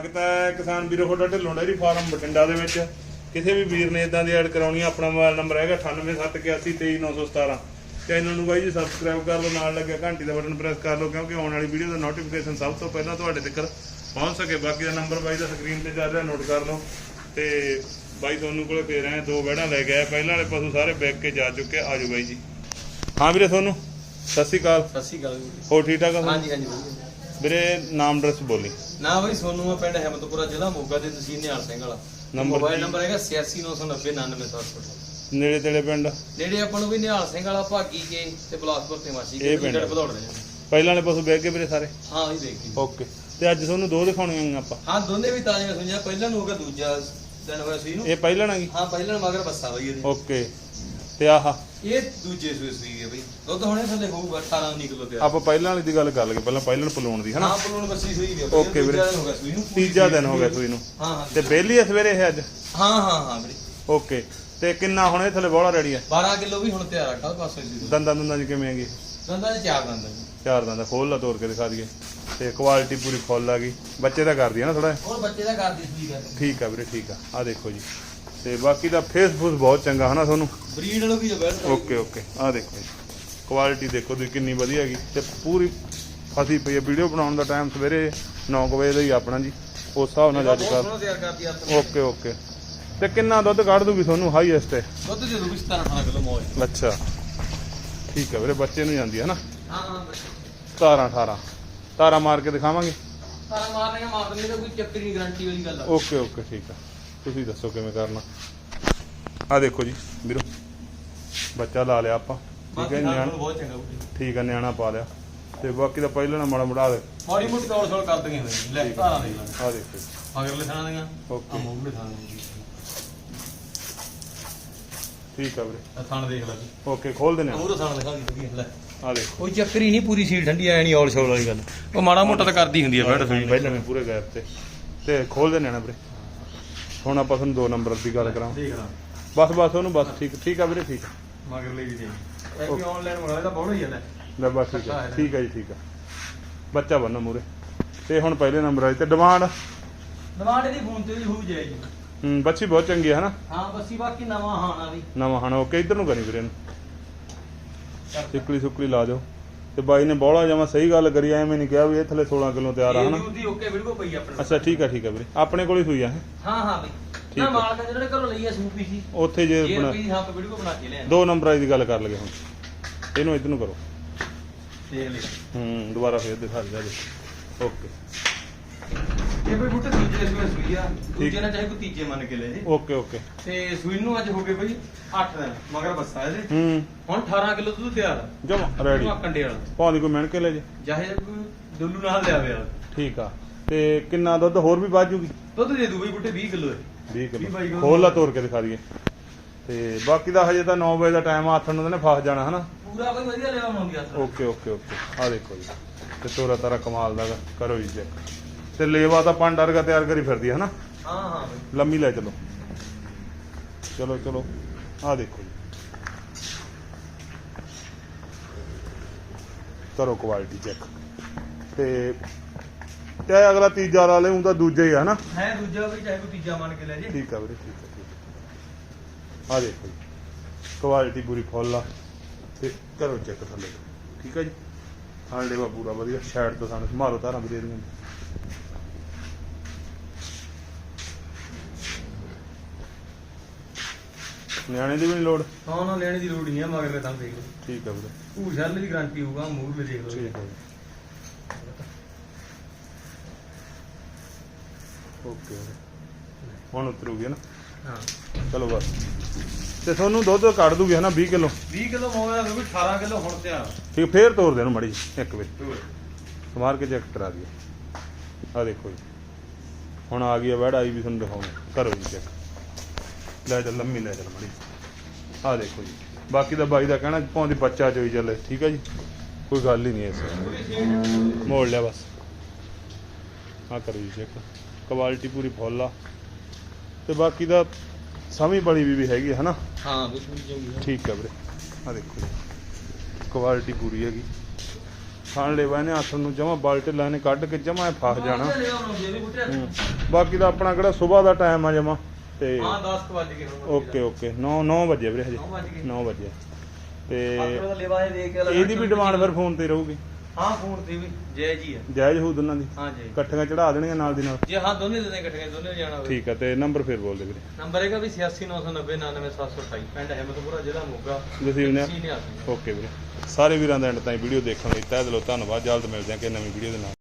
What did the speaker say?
ਸਵਾਗਤ ਹੈ ਕਿਸਾਨ ਵੀਰੋ ਤੁਹਾਡਾ ਢਿੱਲੋਂ ਡੇਅਰੀ ਫਾਰਮ ਬਠਿੰਡਾ ਦੇ ਵਿੱਚ। ਕਿਸੇ ਵੀ ਵੀਰ ਨੇ ਇਦਾਂ ਦੀ ਐਡ ਕਰਾਉਣੀ ਆਪਣਾ ਮੋਬਾਈਲ ਨੰਬਰ ਹੈਗਾ 9871823917 ਚੈਨਲ ਨੂੰ ਬਾਈ ਜੀ ਸਬਸਕ੍ਰਾਈਬ ਕਰ ਲਓ ਨਾਲ ਲੱਗਿਆ ਘੰਟੀ ਦਾ ਬਟਨ ਪ੍ਰੈਸ ਕਰ ਲਓ ਕਿਉਂਕਿ ਆਉਣ ਵਾਲੀ ਵੀਡੀਓ ਦਾ ਨੋਟੀਫਿਕੇਸ਼ਨ ਸਭ ਤੋਂ ਪਹਿਲਾਂ ਤੁਹਾਡੇ ਤੱਕ ਪਹੁੰਚ ਸਕੇ। ਬਾਕੀ ਦਾ ਨੰਬਰ ਬਾਈ ਦਾ ਸਕਰੀਨ ਤੇ ਚੱਲ ਰਿਹਾ ਨੋਟ ਕਰ ਲਓ। ਤੇ ਬਾਈ ਤੁਹਾਨੂੰ ਕੋਲੇ ਫੇਰ ਆਏ ਦੋ ਵਹਿੜਾਂ ਲੈ ਕੇ ਆਏ ਪਹਿਲਾਂ ਵਾਲੇ ਪਸ਼ੂ ਸਾਰੇ ਵਿਕ ਕੇ ਜਾ ਚੁੱਕੇ ਆਜੋ ਬਾਈ ਜੀ। ਹਾਂ ਵੀਰੇ ਤੁਹਾਨੂੰ? ਸਤਿ ਸ਼੍ਰੀ ਅਕਾਲ। ਸਤਿ ਸ਼੍ਰੀ ਅਕਾਲ। ਹੋਰ ਠੀਕ ਠਾਕ ਆ ਹਾਂਜੀ ਹਾਂਜੀ। ਵੀਰੇ ਨਾਮ ਐਡਰੈਸ ਬੋਲੀ। ਨਾ ਬਈ ਸੋਨੂੰ ਆ ਪਿੰਡ ਹੈਮਤਪੁਰਾ ਜ਼ਿਲ੍ਹਾ ਮੋਗਾ ਤੇ ਤਹਿਸੀਲ ਨਿਹਾਲ ਸਿੰਘ ਵਾਲਾ। Number mobile? ਨੰਬਰ ਹੈਗਾ 8699099700 ਨੇੜੇ ਤੇੜੇ ਪਿੰਡ? ਨੇੜੇ ਆਪਾਂ ਨੂੰ ਵੀ ਨਿਹਾਲ ਸਿੰਘ ਵਾਲਾ ਭਾਗੀ ਕੇ ਤੇ ਬਲਾਸਪੁਰ ਤੇ ਮਾਸੀ ਇਹ ਕੇ ਪਿੰਡ। ਪਿੰਡ ਵਧਾਉਣ ਪਹਿਲਾਂ ਵਾਲੇ ਪਸ਼ੂ ਵਿਕ ਗਏ ਵੀਰੇ ਸਾਰੇ? ਹਾਂ ਵੀ ਦੇਖੀ ਓਕੇ ਤੇ ਅੱਜ ਤੁਹਾਨੂੰ ਦੋ ਦਿਖਾਉਣੀਆਂ ਆਪਾਂ? ਹਾਂ ਦੋਨੇ ਵੀ ਤਾਜ਼ੀਆਂ ਸੁਣੀਆਂ ਪਹਿਲਾਂ ਨੂੰ ਹੋ ਗਿਆ ਦੂਜਾ ਦਿਨ ਹੋਇਆ ਸੂਈ ਨੂੰ। ਇਹ ਪਹਿਲਾਂ ਨਾ ਹਾਂ ਪਹਿਲਾਂ ਮਗਰ ਬੱਸਾ ਬਈ ਇਹਦੀ। ਓਕੇ ਤੇ ਆਹ। ਇਹ ਦੂਜੇ ਸੂਈ ਸੂਈ ਹੈ ਬਈ। ਦੁੱਧ ਹੁਣੇ ਥੱਲੇ ਹੋਊਗਾ 18 19 ਕਿਲੋ ਤੇ ਆਪਾਂ ਪਹਿਲਾਂ ਵਾਲੀ ਦੀ ਗੱਲ ਕਰ ਲਈਏ ਪਹਿਲਾਂ ਪਹਿਲਾਂ ਪਲੂਣ ਦੀ ਹਨਾ? ਹਾਂ ਪਲੂਣ ਬੱਸੀ ਸੂਈ ਦੀ Okay ਵੀਰੇ। ਹੋ ਗਿਆ ਸੂਈ ਨੂੰ ਤੀਜਾ ਦਿਨ ਹੋ ਗਿਆ ਸੂਈ ਨੂੰ। ਹਾਂ ਹਾਂ। ਤੇ ਪਹਿਲੀ ਹੈ ਸਵੇਰੇ ਇਹ ਅੱਜ? ਹਾਂ ਹਾਂ ਹਾਂ ਵੀਰੇ। ਓਕੇ। ਤੇ ਕਿੰਨਾ ਹੁਣ ਇਹ ਥੱਲੇ ਬੋਲਾ ਰੈਡੀ ਹੈ 12 ਕਿਲੋ ਵੀ ਹੁਣ ਤਿਆਰ ਆ ਕੱਲ ਪਾਸੇ ਦੀ ਦੰਦਾਂ ਦੁੰਦਾਂ ਚ ਕਿਵੇਂ ਹੈਗੀ? ਦੰਦਾਂ ਚ ਚਾਰ ਦੰਦਾਂ ਜੀ। ਚਾਰ ਦੰਦਾਂ ਖੋਲ ਲਾ ਤੋੜ ਕੇ ਦਿਖਾ ਦਈਏ। ਤੇ ਕੁਆਲਿਟੀ ਪੂਰੀ ਫੁੱਲ ਆ ਗਈ। ਬੱਚੇ ਦਾ ਕਰਦੀ ਹੈ ਨਾ ਥੋੜਾ ਹੋਰ ਬੱਚੇ ਦਾ ਕਰਦੀ ਸੀ ਗੱਲ। ਠੀਕ ਆ ਵੀਰੇ ਠੀਕ ਆ। ਆ ਦੇਖੋ ਜੀ। ਤੇ ਬਾਕੀ ਦਾ ਫੇਸ ਫੂਸ ਬਹੁਤ ਚੰਗਾ ਹਨਾ ਤੁਹਾਨੂੰ ਬਰੀਡ ਨੂੰ ਵੀ ਜ਼ਬਰਦਸਤ ਓਕੇ ਓਕੇ। ਆ ਦੇਖੋ ਜੀ। ਕੁਆਲਿਟੀ ਦੇਖੋ ਤੁਸੀਂ ਕਿੰਨੀ ਵਧੀਆ ਹੈਗੀ। ਤੇ ਪੂਰੀ ਫਸੀ ਪਈ ਹੈ ਵੀਡੀਓ ਬਣਾਉਣ ਦਾ ਟਾਈਮ ਸਵੇਰੇ 9 ਵਜੇ ਦਾ ਹੀ ਆਪਣਾ ਜੀ। ਉਸ ਹਿਸਾਬ ਨਾਲ ਜੱਜ ਕਰ ਓਕੇ ਓਕੇ। ਤੇ ਕਿੰਨਾ ਦੁੱਧ ਕੱਢ ਦੂਗੀ ਤੁਹਾਨੂੰ ਹਾਈਐਸਟ ਹੈ ਦੁੱਧ ਦੇ ਦੂਗੀ 17 18 ਕਿਲੋ ਮੋਜ। ਅੱਛਾ। ਠੀਕ ਹੈ ਵੀਰੇ ਬੱਚੇ ਨੂੰ ਜਾਂਦੀ ਹੈ ਨਾ ਹਾਂ ਹਾਂ 17 18 ਤਾਰਾ ਮਾਰ ਕੇ ਦਿਖਾਵਾਂਗੇ? ਸਾਰਾ ਮਾਰਨੇ ਮਾਰ ਦਿੰਦੇ ਕੋਈ ਚੱਕਰ ਨਹੀਂ ਗਾਰੰਟੀ ਵਾਲੀ ਗੱਲ ਆ। ਓਕੇ ਓਕੇ ਠੀਕ ਆ। ਤੁਸੀਂ ਦੱਸੋ ਕਿਵੇਂ ਕਰਨਾ? ਆ ਦੇਖੋ ਜੀ ਵੀਰੋ ਬੱਚਾ ਲਾ ਲਿਆ ਆਪਾਂ। ਠੀਕ ਹੈ ਨਿਆਣਾ ਬਹੁਤ ਚੰਗਾ ਬੁੱਢੀ। ਠੀਕ ਆ ਨਿਆਣਾ ਪਾ ਲਿਆ। ਤੇ ਬਾਕੀ ਦਾ ਪਹਿਲਾਂ ਨਾ ਮਾੜਾ ਮੁੜਾ ਦੇ ਥੋੜੀ ਮੋਟੀ ਤੌੜ ਛੋੜ ਕਰ ਦਈਏ ਲੈ ਧਾਰਾਂ ਦੇ ਲਾ। ਆ ਦੇਖੋ। ਅਗਰਲੇ ਥਾਂ ਦੀਆਂ। Okay. ਆ ਮੂੰਹਲੇ ਥਾਂ ਦੀਆਂ। ਠੀਕ ਆ ਵੀਰੇ। ਆ ਥਾਂ ਦੇਖ ਲੈ ਓਕੇ ਖੋਲ ਦਿੰਦੇ ਮੂਹਰੇ ਥਾਂ ਦਿਖਾ ਦੀ ਵਧੀਆ ਲੈ। ਆ ਦੇਖੋ। ਕੋਈ ਚੱਕਰ ਹੀ ਨਹੀਂ ਪੂਰੀ ਸੀਲ ਠੰਡੀ ਨਹੀਂ ਔਲ ਛੋਲ ਵਾਲੀ ਗੱਲ। ਉਹ ਮਾੜਾ ਮੋਟਾ ਤਾਂ ਕਰਦੀ ਹੁੰਦੀ ਆ ਬੈਠ ਪਹਿਲਾਂ ਮੈਂ ਪੂਰੇ ਗੈਪ ਤੇ। ਤੇ ਖੋਲ ਦਿੰਦੇ ਨਾ ਵੀਰੇ। ਹੁਣ ਆਪਾਂ ਤੁਹਾਨੂੰ ਦੋ ਨੰਬਰ ਦੀ ਗੱਲ ਕਰਾਂ ਦੇਖ ਲਾ ਬਸ ਬਸ ਉਹਨੂੰ ਬਸ ਠੀਕ ਠੀਕ ਆ ਵੀਰੇ ਠੀਕ ਆ। ਮਗਰਲੇ ਵੀ ਦੇ। ਇਹ ਵੀ ਆਨਲਾਈਨ ਮੰਗਾਇਆ ਤਾਂ ਬਹੁਤ ਹੀ। ਆ ਲੈ ਬਸ ਠੀਕ ਆ। ਠੀਕ ਆ ਜੀ ਠੀਕ ਆ। ਬੱਚਾ ਬੰਨਾ ਮੂਰੇ ਤੇ ਹੁਣ ਪਹਿਲੇ ਨੰਬਰ ਆਈ ਤੇ ਡਿਮਾਂਡ ਡਿਮਾਂਡ ਦੀ ਫੋਨ ਤੇ ਵੀ ਹੋ ਜਾਏਗੀ ਹੂੰ ਬੱਚੀ ਬਹੁਤ ਚੰਗੀ ਹੈ ਹਨਾ? ਹਾਂ ਬੱਸੀ ਬਾਕੀ ਨਵਾਂ ਹਾਣਾ ਵੀ। ਨਵਾਂ ਹਣਾ ਓਕੇ ਇੱਧਰ ਨੂੰ ਕਰੀ ਵੀਰੇ ਨੂੰ ਸਿੱਕਲੀ ਸੁੱਕਲੀ ਲਾ ਦਿਓ। ਤੇ ਬਾਈ ਨੇ ਬੋਲਾ ਜਮਾ ਸਹੀ ਗੱਲ ਕਰੀ ਐਵੇਂ ਨਹੀਂ ਕਿਹਾ ਵੀ ਇਹ ਥੱਲੇ 16 ਕਿਲੋ ਤਿਆਰ ਆ ਹਨਾ? ਦੀ ਓਕੇ ਵੀਡੀਓ ਪਈ ਆਪਣੇ ਅੱਛਾ ਠੀਕ ਆ ਠੀਕ ਆ ਵੀਰੇ। ਆਪਣੇ ਕੋਲ ਹੀ ਸੂਈ ਆ। ਹਾਂ? ਹਾਂ ਬਈ। ਨਾ ਹੈ। ਮਾਲ ਦਾ ਜਿਹੜੇ ਘਰੋਂ ਲਈ ਆ ਸੂਪੀ ਸੀ ਉੱਥੇ ਜੇ ਆਪਣਾ ਦੀ ਹਾਂ ਵੀਡੀਓ ਬਣਾ ਕੇ ਲਿਆ ਦੋ ਨੰਬਰ ਦੀ ਗੱਲ ਕਰ ਲਗੇ ਹੁਣ। ਇਹਨੂੰ ਇੱਧਰ ਨੂੰ ਕਰੋ। ਦੇਖ ਲੈ ਹੂੰ ਦੁਬਾਰਾ ਫੇਰ ਦਿਖਾ ਦਿਆ ਜੀ ਓਕੇ। ਇਹ ਕੋਈ ਬੁੱਟੇ ਦੂਜੇ ਸੂਏ ਸੂਈ ਆ ਦੂਜੇ ਨਾਲ ਚਾਹੇ ਕੋਈ ਤੀਜੇ ਮੰਨ ਕੇ ਲੈ ਜੇ। Okay okay. ਤੇ ਸੂਈ ਨੂੰ ਅੱਜ ਹੋ ਗਏ ਬਈ 8 ਦਿਨ ਮਗਰ ਬੱਸਾ ਇਹਦੇ। ਹੂੰ। ਹੁਣ 18 ਕਿਲੋ ਦੁੱਧ ਤਿਆਰ ਆ। ਜਮਾ ਰੈਡੀ ਕੰਡੇ ਵਾਲਾ। ਭਾਵੇਂ ਕੋਈ ਮਿਣ ਕੇ ਲੈ ਜੇ। ਚਾਹੇ ਕੋਈ ਡੁੱਲੂ ਨਾਲ ਲਿਆ ਪਿਆ ਠੀਕ ਆ। ਤੇ ਕਿੰਨਾ ਦੁੱਧ ਹੋਰ ਵੀ ਵੱਧ ਜੂਗੀ? ਦੁੱਧ ਦੇ ਦੂ ਬਈ ਬੁੱਟੇ 20 ਕਿਲੋ 20 ਵੀਹ ਕਿਲੋ। ਬਾਈ ਕਿਲੋ। ਖੋਲ ਲਾ ਤੋੜ ਕੇ ਦਿਖਾ ਦਈਏ। ਤੇ ਬਾਕੀ ਦਾ ਹਜੇ ਤਾਂ 9 ਵਜੇ ਦਾ ਟਾਈਮ ਆ ਨੂੰ ਉਹਨੇ ਫਸ ਜਾਣਾ ਹਨਾ? ਪੂਰਾ ਕੋਈ ਵਧੀਆ ਲੈਵਾ ਬਣਾਉਂਦੀ ਆ। Okay okay okay. ਆ ਦੇਖੋ ਜੀ। ਤੇ ਤੋਰਾ ਤਾਰਾ ਕਮਾਲ ਦਾ। ਕਰੋ ਜੀ ਚੈੱਕ ਤੇ ਲੇਵਾ ਤਾਂ ਪੰਜ ਡਰਗਾ ਤਿਆਰ ਕਰੀ ਫਿਰਦੀ ਹੈ ਹਨਾ? ਹਾਂ ਹਾਂ ਬਈ। ਲੰਮੀ ਲੈ ਚਲੋ। ਚਲੋ ਚਲੋ। ਆ ਦੇਖੋ ਜੀ। ਕਰੋ ਕੁਆਲਿਟੀ ਚੈੱਕ ਤੇ ਤੇ ਅਗਲਾ ਤੀਜਾ ਲਾ ਲੈ ਉਹ ਤਾਂ ਦੂਜਾ ਹੀ ਆ ਹਨਾ? ਹੈ ਦੂਜਾ ਵੀ ਚਾਹੇ ਕੋਈ ਤੀਜਾ ਮੰਨ ਕੇ ਲੈ ਜੇ। ਠੀਕ ਆ ਵੀਰੇ ਠੀਕ ਆ ਠੀਕ ਆ। ਆ ਦੇਖੋ ਜੀ। ਕੁਆਲਿਟੀ ਪੂਰੀ ਫੁੱਲ ਆ। ਤੇ ਕਰੋ ਚੈੱਕ ਥੱਲੇ। ਠੀਕ ਆ ਜੀ? ਹਾਂ ਲੇਵਾ ਪੂਰਾ ਵਧੀਆ। ਸਾਈਡ ਤੋਂ ਸਾਨੂੰ ਮਾਰੋ ਧਾਰਾਂ ਵੀ ਦੇ ਦੀਆਂ ਨਿਆਣੇ ਦੀ ਵੀ ਨਹੀਂ ਲੋੜ? ਹਾਂ ਨਾ ਲੈਣ ਦੀ ਲੋੜ ਨਹੀਂ ਆ ਮਗਰ ਤਾਂ ਦੇਖ ਲਓ ਠੀਕ ਆ ਵੀਰੇ। ਭੂਰ ਸ਼ਰਲ ਦੀ ਗਾਰੰਟੀ ਹੋਊਗਾ ਮੂਰ ਦੇਖ ਲਓ। ਠੀਕ ਆ ਓਕੇ ਹੁਣ ਉਤਰੂਗੀ ਨਾ? ਹਾਂ। ਚਲੋ ਬਸ। ਤੇ ਤੁਹਾਨੂੰ ਦੁੱਧ ਕੱਢ ਦੂਗੀ ਹਨਾ 20 ਕਿਲੋ? 20 ਕਿਲੋ ਮੋਗਾ ਦਾ ਵੀ 18 ਕਿਲੋ ਹੁਣ ਤਿਆਰ ਠੀਕ ਫੇਰ ਤੋਰ ਦੇ ਨੂੰ ਮੜੀ ਇੱਕ ਵਾਰੀ। ਸਮਾਰ ਕੇ ਚੈੱਕ ਕਰਾ ਦਈਏ। ਆ ਦੇਖੋ ਜੀ। ਹੁਣ ਆ ਗਈ ਆ ਵੜ ਆਈ ਵੀ ਤੁਹਾਨੂੰ ਦਿਖਾਉਣਾ ਕਰੋ ਜੀ ਚੈੱਕ। ਲੈ ਚੱਲ ਲੰਮੀ ਲੈ ਚੱਲ ਮੜੀ। ਆ ਦੇਖੋ ਜੀ। ਬਾਕੀ ਦਾ ਬਾਈ ਦਾ ਕਹਿਣਾ ਪਾਉਂਦੀ ਬੱਚਾ ਚੋਈ ਚੱਲੇ। ਠੀਕ ਹੈ ਜੀ? ਕੋਈ ਗੱਲ ਹੀ ਨਹੀਂ ਐ ਮੋੜ ਲਿਆ ਬਸ। ਆ ਕਰੋ ਜੀ ਚੈੱਕ ਕੁਆਲਿਟੀ ਪੂਰੀ ਫੁੱਲ ਆ। ਤੇ ਬਾਕੀ ਦਾ ਸਮੀ ਬੜੀ ਵੀ ਵੀ ਹੈਗੀ ਹੈ ਹਨਾ? ਹਾਂ ਬਿਲਕੁਲ ਚੰਗੀ ਠੀਕ ਹੈ ਵੀਰੇ। ਆ ਦੇਖੋ ਜੀ। ਕੁਆਲਿਟੀ ਪੂਰੀ ਹੈਗੀ। ਖਾਣ ਲੈ ਨੇ ਆਥਣ ਨੂੰ ਜਮਾ ਬਾਲਟੇ ਲਾਣੇ ਕੱਢ ਕੇ ਜਮਾ ਫਸ ਜਾਣਾ। ਬਾਕੀ ਦਾ ਆਪਣਾ ਕਿਹੜਾ ਸਵੇਰ ਦਾ ਟਾਈਮ ਆ ਜਮਾ। ਤੇ ਹਾਂ 10 ਕੁ ਵੱਜ ਗਏ ਹੁਣ ਓਕੇ ਓਕੇ। 9 9 ਵਜੇ ਵੀਰੇ ਹਜੇ। 9 ਵੱਜ ਗਏ। 9 ਵਜੇ। ਤੇ ਦਾ ਇਹਦੀ ਵੀ ਡਿਮਾਂਡ ਫਿਰ ਫੋਨ ਤੇ ਰਹੂਗੀ। ਹਾਂ ਫੋਨ ਤੇ ਵੀ। ਜੈ ਜੀ ਹੈ ਜਾਇਜ਼ ਹੋਊ ਦੋਨਾਂ ਦੀ। ਹਾਂ ਜੀ ਇਕੱਠੀਆਂ ਚੜਾ ਦੇਣੀਆਂ ਨਾਲ ਦੀ ਨਾਲ। ਜੇ ਹਾਂ ਦੋਨੇ ਦਿਨੇ ਇਕੱਠੇ ਦੋਨੇ ਜਾਣਾ ਹੋਵੇ। ਠੀਕ ਆ ਤੇ ਨੰਬਰ ਫਿਰ ਬੋਲ ਦੇ ਵੀਰੇ। ਨੰਬਰ ਹੈਗਾ ਵੀ 869990 99728 ਪਿੰਡ ਅਹਿਮਦਪੁਰਾ ਜ਼ਿਲ੍ਹਾ ਮੋਗਾ ਜਸੀਲ ਨੇ। ਓਕੇ ਵੀਰੇ। ਸਾਰੇ ਵੀਰਾਂ ਦਾ ਐਂਡ ਤਾਈਂ ਵੀਡੀਓ ਦੇਖਣ ਲਈ ਤਹਿ ਦਿਲੋਂ ਧੰਨਵਾਦ। ਜਲਦ ਮਿਲਦੇ ਹਾਂ ਕਿ ਨਵੀਂ ਵੀਡੀਓ ਦੇ ਨਾਲ।